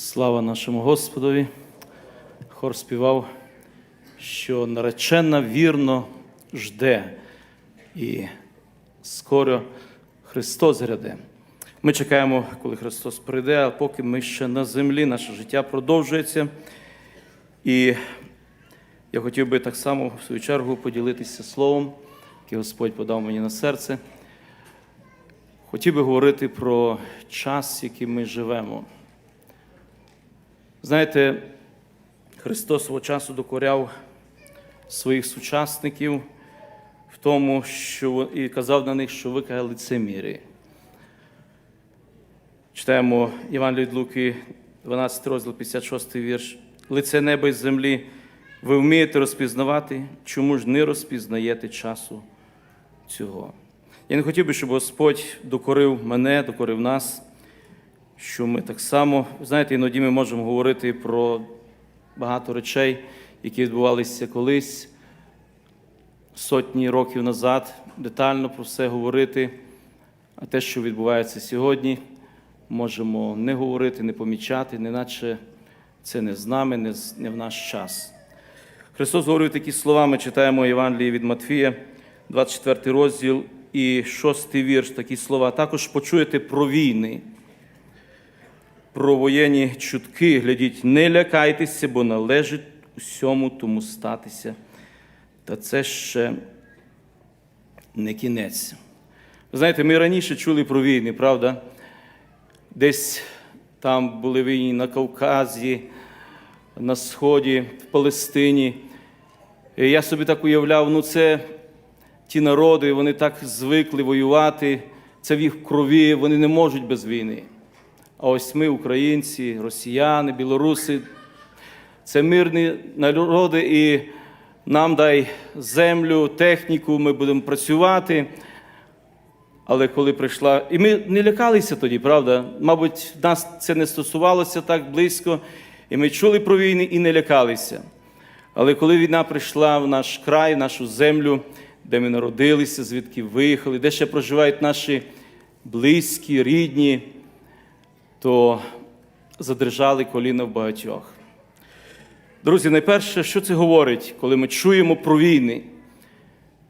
Слава нашому Господові. Хор співав, що наречена вірно жде, і скоро Христос гряде. Ми чекаємо, коли Христос прийде, а поки ми ще на землі, наше життя продовжується. І я хотів би так само в свою чергу поділитися словом, яке Господь подав мені на серце. Хотів би говорити про час, який ми живемо. Знаєте, Христос свого часу докоряв своїх сучасників в тому, що і казав на них, що ви каже, лицемірі. Читаємо Іван від Луки, 12 розділ, 56 вірш. Лице неба і землі, ви вмієте розпізнавати, чому ж не розпізнаєте часу цього. Я не хотів би, щоб Господь докорив мене, докорив нас, що ми так само, знаєте, іноді ми можемо говорити про багато речей, які відбувалися колись, сотні років назад, детально про все говорити. А те, що відбувається сьогодні, можемо не говорити, не помічати, неначе це не з нами, не з- не в наш час. Христос говорив такі слова, ми читаємо Євангелії від Матфія, 24 розділ і 6 вірш, такі слова. Також почуєте про війни, про воєнні чутки. Глядіть, не лякайтеся, бо належить усьому тому статися. Та це ще не кінець. Ви знаєте, ми раніше чули про війни, правда? Десь там були війни на Кавказі, на Сході, в Палестині. І я собі так уявляв, ну це ті народи, вони так звикли воювати, це в їх крові, вони не можуть без війни. А ось ми, українці, росіяни, білоруси, це мирні народи, і нам дай землю, техніку, ми будемо працювати. Але коли прийшла. І ми не лякалися тоді, правда? Мабуть, нас це не стосувалося так близько, і ми чули про війни і не лякалися. Але коли війна прийшла в наш край, в нашу землю, де ми народилися, звідки виїхали, де ще проживають наші близькі, рідні, то задержали коліна в багатьох. Друзі, найперше, що це говорить, коли ми чуємо про війни?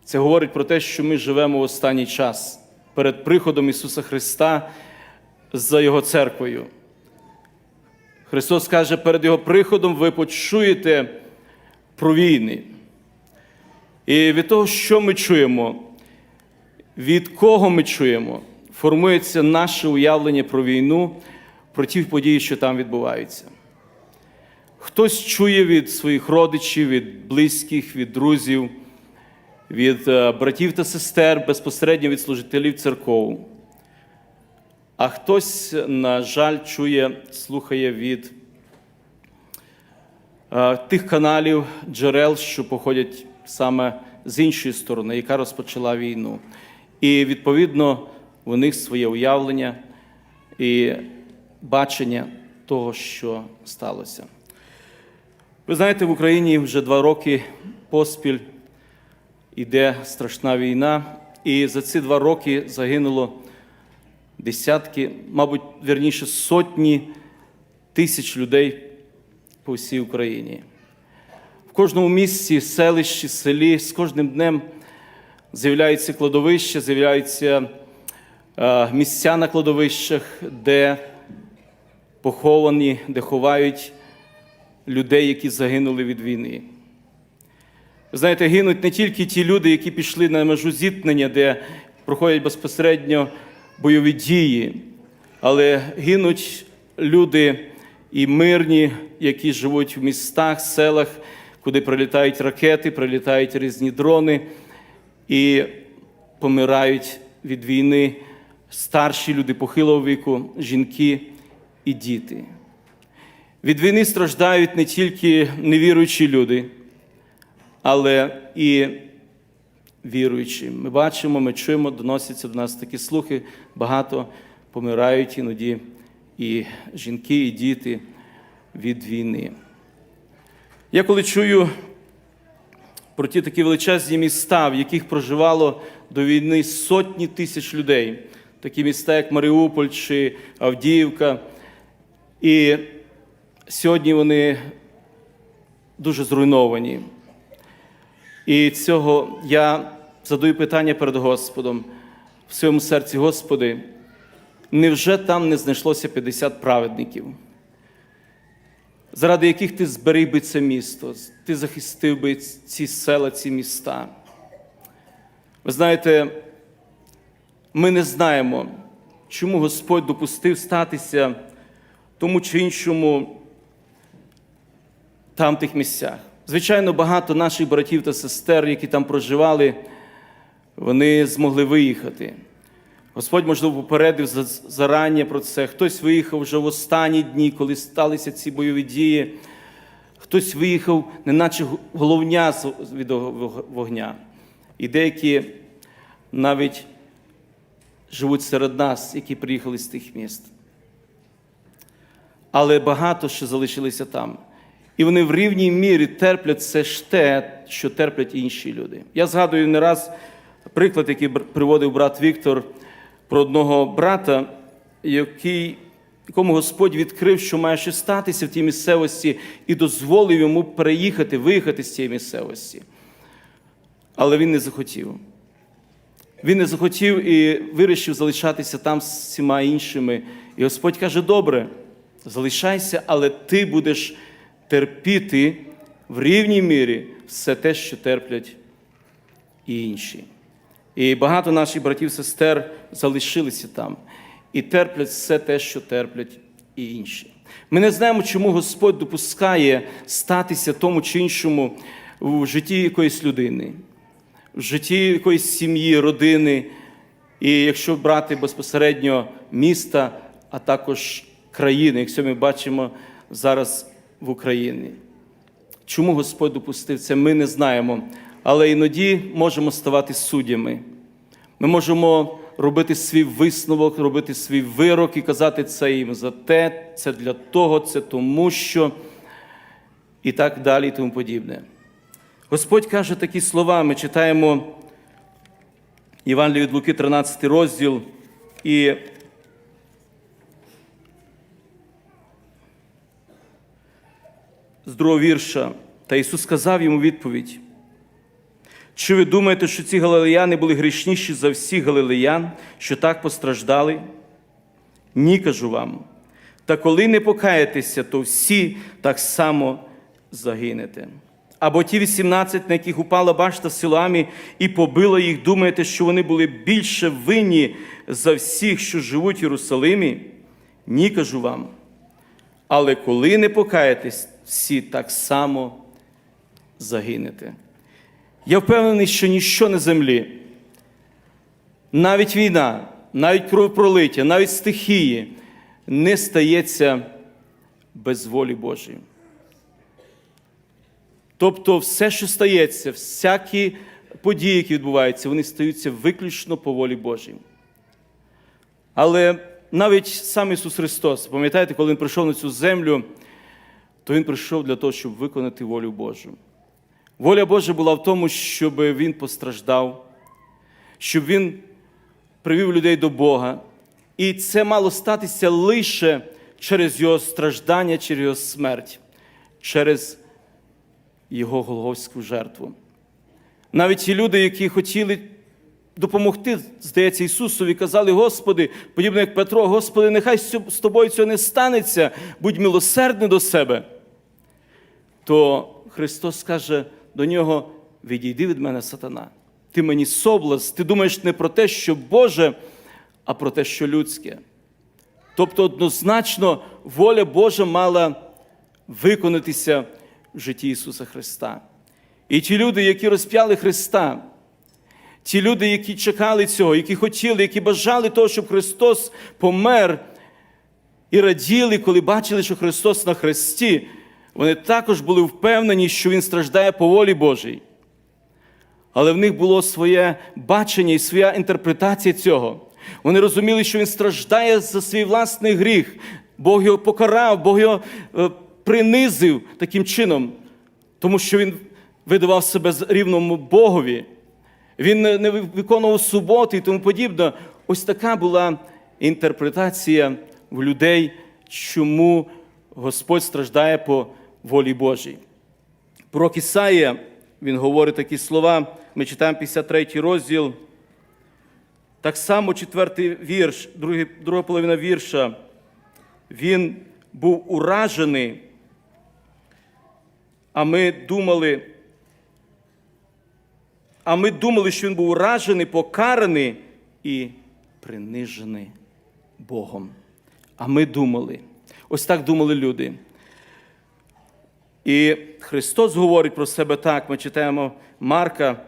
Це говорить про те, що ми живемо в останній час перед приходом Ісуса Христа за Його церквою. Христос каже, перед Його приходом ви почуєте про війни. І від того, що ми чуємо, від кого ми чуємо, формується наше уявлення про війну, про ті події, що там відбуваються. Хтось чує від своїх родичів, від близьких, від друзів, від е, братів та сестер, безпосередньо від служителів церков. А хтось, на жаль, чує, слухає від е, тих каналів, джерел, що походять саме з іншої сторони, яка розпочала війну. І відповідно у них своє уявлення і бачення того, що сталося. Ви знаєте, в Україні вже два роки поспіль іде страшна війна, і за ці два роки загинуло десятки, мабуть, вірніше сотні тисяч людей по всій Україні. В кожному місці, селищі, селі з кожним днем з'являються кладовища, з'являються е, місця на кладовищах, де поховані, де ховають людей, які загинули від війни. Знаєте, гинуть не тільки ті люди, які пішли на межу зіткнення, де проходять безпосередньо бойові дії, але гинуть люди і мирні, які живуть в містах, селах, куди прилітають ракети, прилітають різні дрони і помирають від війни старші люди похилого віку, жінки і діти. Від війни страждають не тільки невіруючі люди, але і віруючі. Ми бачимо, ми чуємо, доносяться до нас такі слухи, багато помирають іноді і жінки, і діти від війни. Я коли чую про ті такі величезні міста, в яких проживало до війни сотні тисяч людей, такі міста, як Маріуполь чи Авдіївка, і Сьогодні вони дуже зруйновані. І цього я задаю питання перед Господом в своєму серці, Господи, невже там не знайшлося 50 праведників, заради яких ти зберіг би це місто, ти захистив би ці села, ці міста? Ви знаєте, ми не знаємо, чому Господь допустив статися тому чи іншому там тих місцях. Звичайно, багато наших братів та сестер, які там проживали, вони змогли виїхати. Господь, можливо, попередив зарані про це. Хтось виїхав вже в останні дні, коли сталися ці бойові дії. Хтось виїхав, неначе головня від вогня. І деякі навіть живуть серед нас, які приїхали з тих міст. Але багато ще залишилися там. І вони в рівній мірі терплять це ж те, що терплять інші люди. Я згадую не раз приклад, який приводив брат Віктор про одного брата, який, якому Господь відкрив, що має ще статися в тій місцевості, і дозволив йому переїхати, виїхати з цієї місцевості. Але він не захотів. Він не захотів і вирішив залишатися там з всіма іншими. І Господь каже: добре, залишайся, але ти будеш терпіти в рівній мірі все те, що терплять і інші. І багато наших братів сестер залишилися там і терплять все те, що терплять і інші. Ми не знаємо, чому Господь допускає статися тому чи іншому в житті якоїсь людини в житті якоїсь сім'ї, родини, і якщо брати безпосередньо міста, а також країни, якщо ми бачимо зараз в Україні. Чому Господь допустив це, ми не знаємо, але іноді можемо ставати суддями. Ми можемо робити свій висновок, робити свій вирок і казати це їм за те, це для того, це тому що, і так далі, і тому подібне. Господь каже такі слова, ми читаємо Євангелію від Луки, 13 розділ, і з другого вірша. Та Ісус сказав йому відповідь. Чи ви думаєте, що ці галилеяни були грішніші за всіх галилеян, що так постраждали? Ні, кажу вам. Та коли не покаєтеся, то всі так само загинете. Або ті 18, на яких упала башта в Силамі і побила їх, думаєте, що вони були більше винні за всіх, що живуть в Єрусалимі? Ні, кажу вам. Але коли не покаєтесь, всі так само загинете. Я впевнений, що ніщо на землі, навіть війна, навіть кровопролиття, навіть стихії не стається без волі Божої. Тобто, все, що стається, всякі події, які відбуваються, вони стаються виключно по волі Божій. Але навіть сам Ісус Христос, пам'ятаєте, коли Він прийшов на цю землю, то Він прийшов для того, щоб виконати волю Божу. Воля Божа була в тому, щоб Він постраждав, щоб Він привів людей до Бога. І це мало статися лише через Його страждання, через Його смерть, через Його Голговську жертву. Навіть ті люди, які хотіли допомогти, здається, Ісусові, казали, Господи, подібно як Петро, Господи, нехай з тобою цього не станеться, будь милосердний до себе. То Христос каже до нього: відійди від мене, сатана. Ти мені соблаз, ти думаєш не про те, що Боже, а про те, що людське. Тобто, однозначно, воля Божа мала виконатися в житті Ісуса Христа. І ті люди, які розп'яли Христа, ті люди, які чекали цього, які хотіли, які бажали того, щоб Христос помер і раділи, коли бачили, що Христос на хресті, вони також були впевнені, що Він страждає по волі Божій. Але в них було своє бачення і своя інтерпретація цього. Вони розуміли, що він страждає за свій власний гріх. Бог його покарав, Бог його е, принизив таким чином, тому що він видавав себе рівному Богові. Він не виконував суботи і тому подібне. Ось така була інтерпретація в людей, чому Господь страждає по волі Божій. Пророк Ісаїя, він говорить такі слова. Ми читаємо 53 розділ. Так само четвертий вірш, другий, друга половина вірша. Він був уражений, а ми думали, а ми думали, що він був уражений, покараний і принижений Богом. А ми думали, ось так думали люди. І Христос говорить про себе так. Ми читаємо Марка,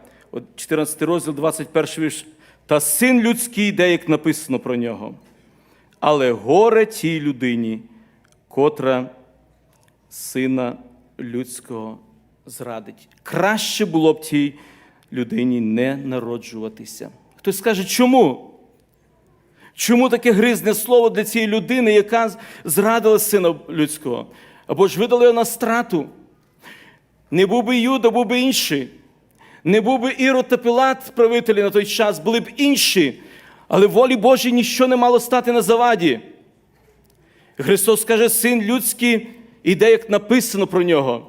14 розділ, 21 вірш. Та син людський йде, як написано про нього. Але горе тій людині, котра сина людського зрадить. Краще було б тій людині не народжуватися. Хтось скаже, чому? Чому таке гризне слово для цієї людини, яка зрадила сина людського? Або ж видали його на страту? Не був би Юда, був би інший. Не був би Ірод та Пилат, правителі на той час, були б інші. Але волі Божій ніщо не мало стати на заваді. Христос каже, син людський іде, як написано про нього.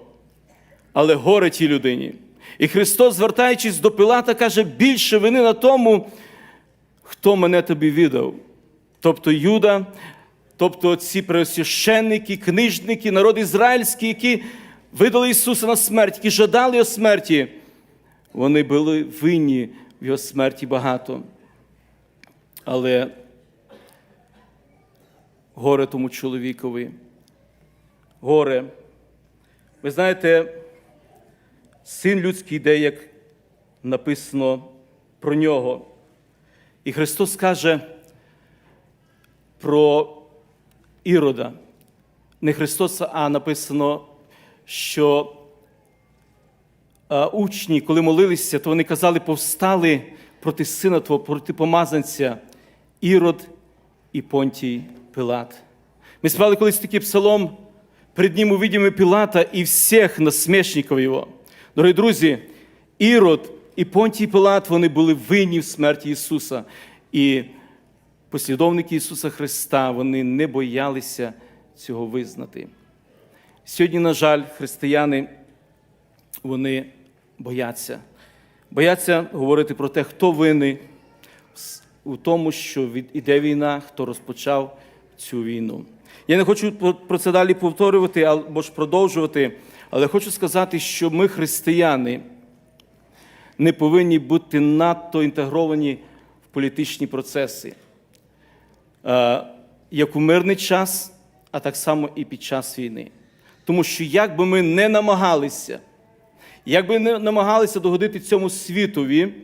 Але горе тій людині. І Христос, звертаючись до Пилата, каже, більше вини на тому, хто мене тобі віддав. Тобто Юда, тобто ці преосвященники, книжники, народ ізраїльський, які видали Ісуса на смерть, які жадали його смерті, вони були винні в його смерті багато. Але горе тому чоловікові. Горе. Ви знаєте, син людський йде, як написано про нього. І Христос каже про Ірода. Не Христос, а написано, що учні, коли молилися, то вони казали, повстали проти сина Твого, проти помазанця Ірод і Понтій Пилат. Ми співали колись такий псалом, перед ним увидимо Пилата і всіх насмешників його. Дорогі друзі, Ірод і Понтій Пилат, вони були винні в смерті Ісуса. І послідовники Ісуса Христа, вони не боялися цього визнати. Сьогодні, на жаль, християни, вони бояться. Бояться говорити про те, хто винний у тому, що іде війна, хто розпочав цю війну. Я не хочу про це далі повторювати або ж продовжувати, але хочу сказати, що ми, християни, не повинні бути надто інтегровані в політичні процеси, е, як у мирний час, а так само і під час війни. Тому що як би ми не намагалися, як би не намагалися догодити цьому світові,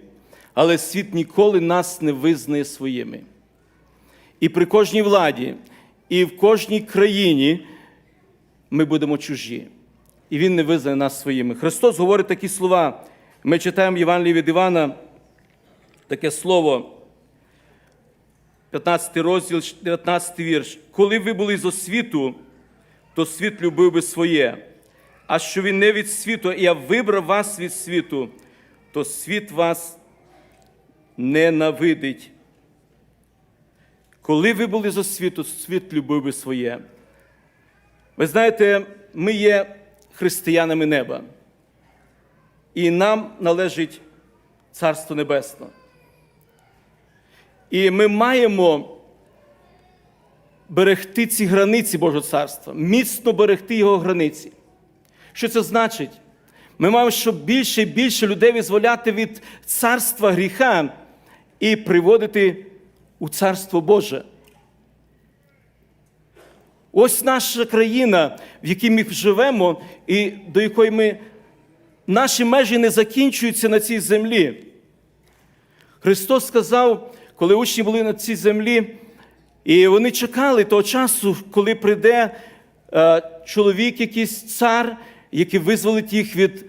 але світ ніколи нас не визнає своїми. І при кожній владі, і в кожній країні ми будемо чужі. І Він не визнає нас своїми. Христос говорить такі слова. Ми читаємо Євангелії від Івана, таке слово, 15 розділ, 19 вірш. Коли ви були з освіту, то світ любив би своє. А що він не від світу, і я вибрав вас від світу, то світ вас ненавидить. Коли ви були з освіту, світ любив би своє. Ви знаєте, ми є християнами неба, і нам належить Царство Небесне. І ми маємо берегти ці границі Божого царства, міцно берегти його границі. Що це значить? Ми маємо щоб більше і більше людей визволяти від царства гріха і приводити у Царство Боже. Ось наша країна, в якій ми живемо, і до якої ми наші межі не закінчуються на цій землі. Христос сказав, коли учні були на цій землі, і вони чекали того часу, коли прийде е, чоловік, якийсь цар, який визволить їх від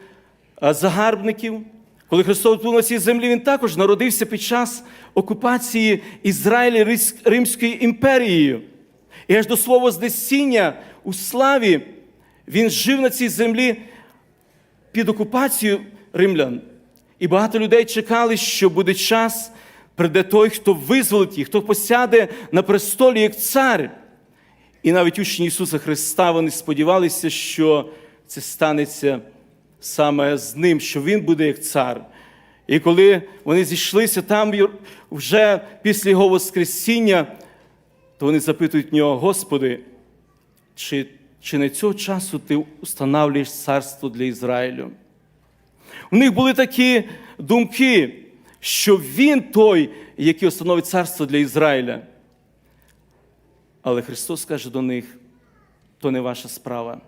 е, загарбників. Коли Христос був на цій землі, Він також народився під час окупації Ізраїля Римською імперією. І аж до слова Знесіння у славі Він жив на цій землі під окупацією римлян. І багато людей чекали, що буде час, прийде той, хто визволить їх, хто посяде на престолі як цар. І навіть учні Ісуса Христа вони сподівалися, що це станеться саме з ним, що Він буде як цар. І коли вони зійшлися там вже після Його Воскресіння, то вони запитують нього, Господи, чи, чи не цього часу ти устанавлюєш царство для Ізраїлю? У них були такі думки, що він той, який установить царство для Ізраїля. Але Христос каже до них, то не ваша справа.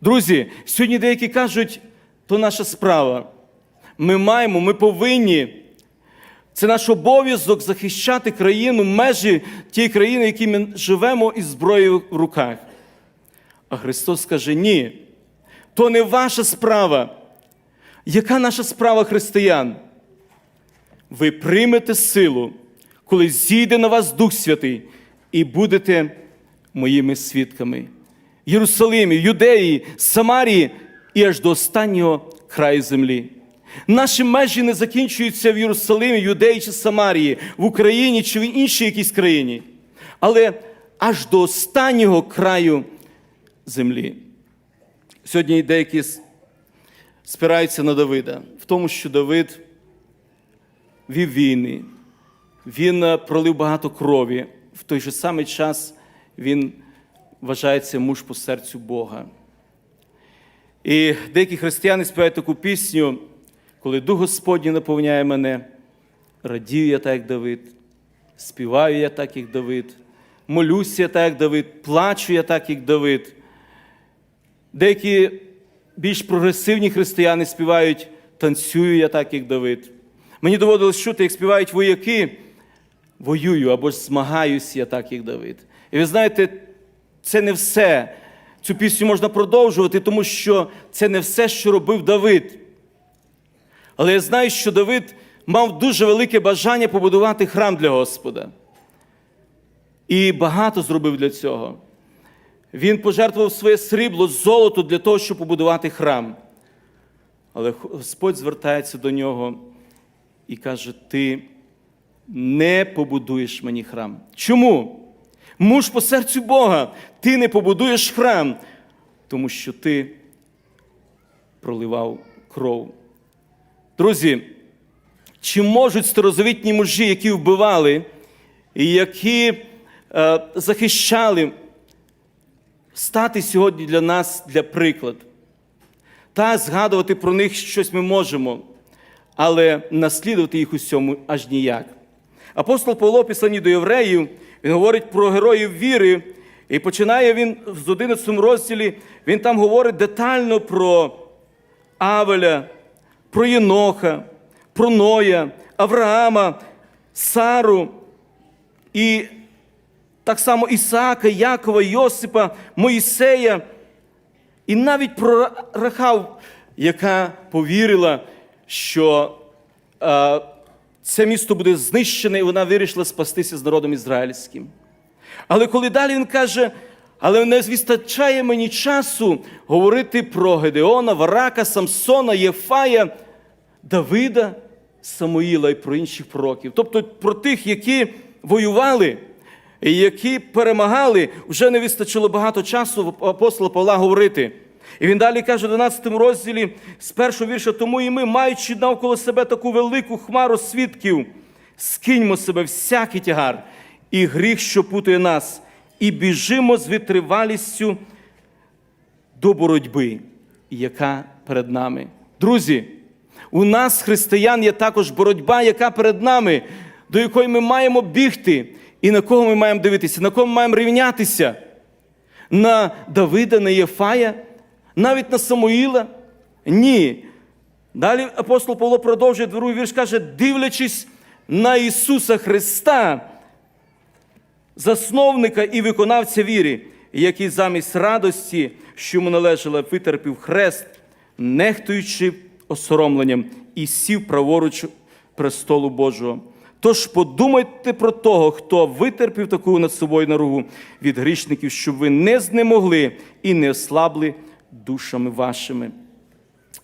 Друзі, сьогодні деякі кажуть, то наша справа. Ми маємо, ми повинні. Це наш обов'язок захищати країну, межі тієї країни, в якій ми живемо із зброєю в руках. А Христос каже: ні, то не ваша справа. Яка наша справа християн? Ви приймете силу, коли зійде на вас Дух Святий, і будете моїми свідками. Єрусалимі, Юдеї, Самарії і аж до останнього краю землі. Наші межі не закінчуються в Єрусалимі, Юдеї чи Самарії, в Україні чи в іншій якійсь країні, але аж до останнього краю землі. Сьогодні деякі спираються на Давида в тому, що Давид вів війни, він е, пролив багато крові. В той же самий час він вважається муж по серцю Бога. І деякі християни співають таку пісню, коли Дух Господній наповняє мене, радію я так, як Давид, співаю я так, як Давид, молюся я так, як Давид, плачу я так, як Давид. Деякі більш прогресивні християни співають танцюю я так, як Давид. Мені доводилось чути, як співають вояки, воюю або ж змагаюся я так, як Давид. І ви знаєте, це не все. Цю пісню можна продовжувати, тому що це не все, що робив Давид. Але я знаю, що Давид мав дуже велике бажання побудувати храм для Господа. І багато зробив для цього. Він пожертвував своє срібло, золото для того, щоб побудувати храм. Але Господь звертається до нього і каже: Ти не побудуєш мені храм. Чому? Муж по серцю Бога, ти не побудуєш храм, тому що ти проливав кров. Друзі, чи можуть старозавітні мужі, які вбивали і які е, захищали, стати сьогодні для нас для приклад? Та згадувати про них щось ми можемо, але наслідувати їх усьому аж ніяк. Апостол Павло, писані до євреїв, він говорить про героїв віри, і починає він з 11 розділі, він там говорить детально про Авеля, про Єноха, про Ноя, Авраама, Сару і так само Ісаака, Якова, Йосипа, Моїсея, і навіть про Рахав, яка повірила, що е, це місто буде знищене, і вона вирішила спастися з народом ізраїльським. Але коли далі він каже, але не вистачає мені часу говорити про Гедеона, Варака, Самсона, Єфая, Давида, Самуїла і про інших пророків. Тобто про тих, які воювали, які перемагали, вже не вистачило багато часу апостола Павла говорити. І він далі каже в 12 розділі з першого вірша, тому і ми, маючи навколо себе таку велику хмару свідків, скиньмо себе всякий тягар і гріх, що путає нас, і біжимо з витривалістю до боротьби, яка перед нами. Друзі, у нас, християн, є також боротьба, яка перед нами, до якої ми маємо бігти, і на кого ми маємо дивитися, на кого ми маємо рівнятися? На Давида, на Єфая, навіть на Самуїла? Ні. Далі апостол Павло продовжує другий вірш, каже, дивлячись на Ісуса Христа, засновника і виконавця віри, який замість радості, що йому належала, витерпів хрест, нехтуючи осоромленням, і сів праворуч престолу Божого. Тож подумайте про того, хто витерпів таку над собою наругу від грішників, щоб ви не знемогли і не ослабли душами вашими.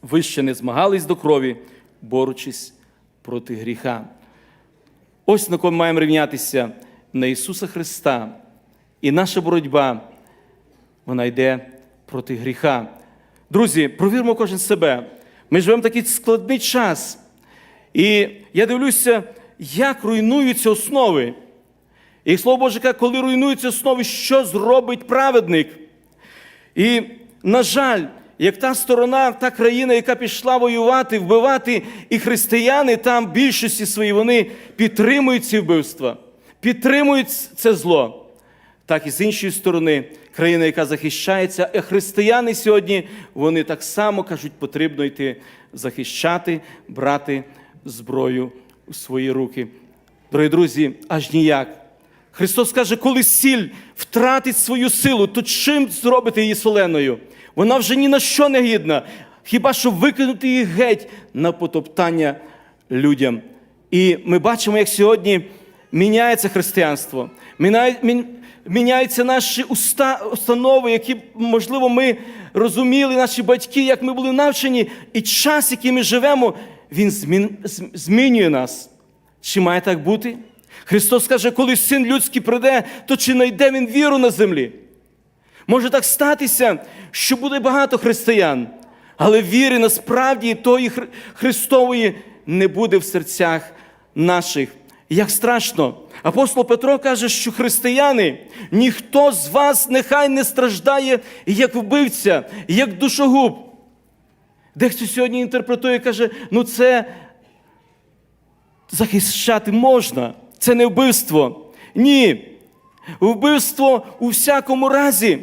Ви ще не змагались до крові, борючись проти гріха. Ось на кого маємо рівнятися на Ісуса Христа, І наша боротьба, вона йде проти гріха. Друзі, провіримо кожен себе. Ми живемо в такий складний час. І я дивлюся, як руйнуються основи. І слово Боже каже, коли руйнуються основи, що зробить праведник? І, на жаль, як та сторона, та країна, яка пішла воювати, вбивати, і християни там більшості своїй вони підтримують ці вбивства, підтримують це зло. Так і з іншої сторони, країна, яка захищається, а християни сьогодні, вони так само кажуть, потрібно йти захищати, брати зброю у свої руки. Дорогі друзі, аж ніяк. Христос каже, коли сіль втратить свою силу, то чим зробити її соленою? Вона вже ні на що не гідна, хіба що викинути її геть на потоптання людям. І ми бачимо, як сьогодні міняється християнство, міняються наші уста, установи, які, можливо, ми розуміли, наші батьки, як ми були навчені, і час, який ми живемо, він змінює нас. Чи має так бути? Христос каже, коли син людський прийде, то чи знайде він віру на землі? Може так статися, що буде багато християн, але віри насправді тої Христової не буде в серцях наших. Як страшно. Апостол Петро каже, що християни, ніхто з вас нехай не страждає як вбивця, як душогуб. Дехто сьогодні інтерпретує, і каже, ну це захищати можна. Це не вбивство. Ні. Вбивство у всякому разі.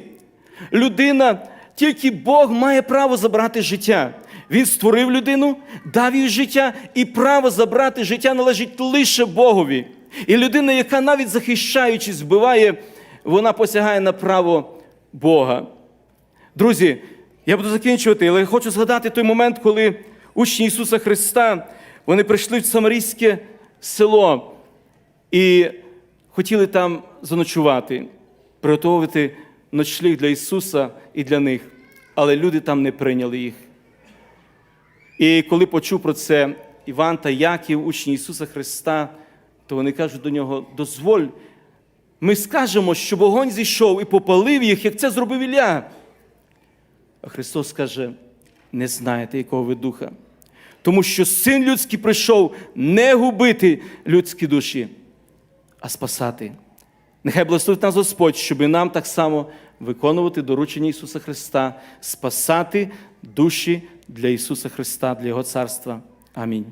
Людина, тільки Бог має право забрати життя. Він створив людину, дав їй життя, і право забрати життя належить лише Богові. І людина, яка навіть захищаючись, вбиває, вона посягає на право Бога. Друзі, я буду закінчувати, але я хочу згадати той момент, коли учні Ісуса Христа вони прийшли в Самарійське село і хотіли там заночувати, приготувати ночліг для Ісуса і для них. Але люди там не прийняли їх. І коли почув про це Іван та Яків, учні Ісуса Христа, то вони кажуть до нього: дозволь, ми скажемо, що вогонь зійшов і попалив їх, як це зробив Ілля. Христос каже: не знаєте, якого ви духа. Тому що син людський прийшов не губити людські душі, а спасати. Нехай благословить нас Господь, щоб нам так само виконувати доручення Ісуса Христа, спасати душі для Ісуса Христа, для Його царства. Амінь.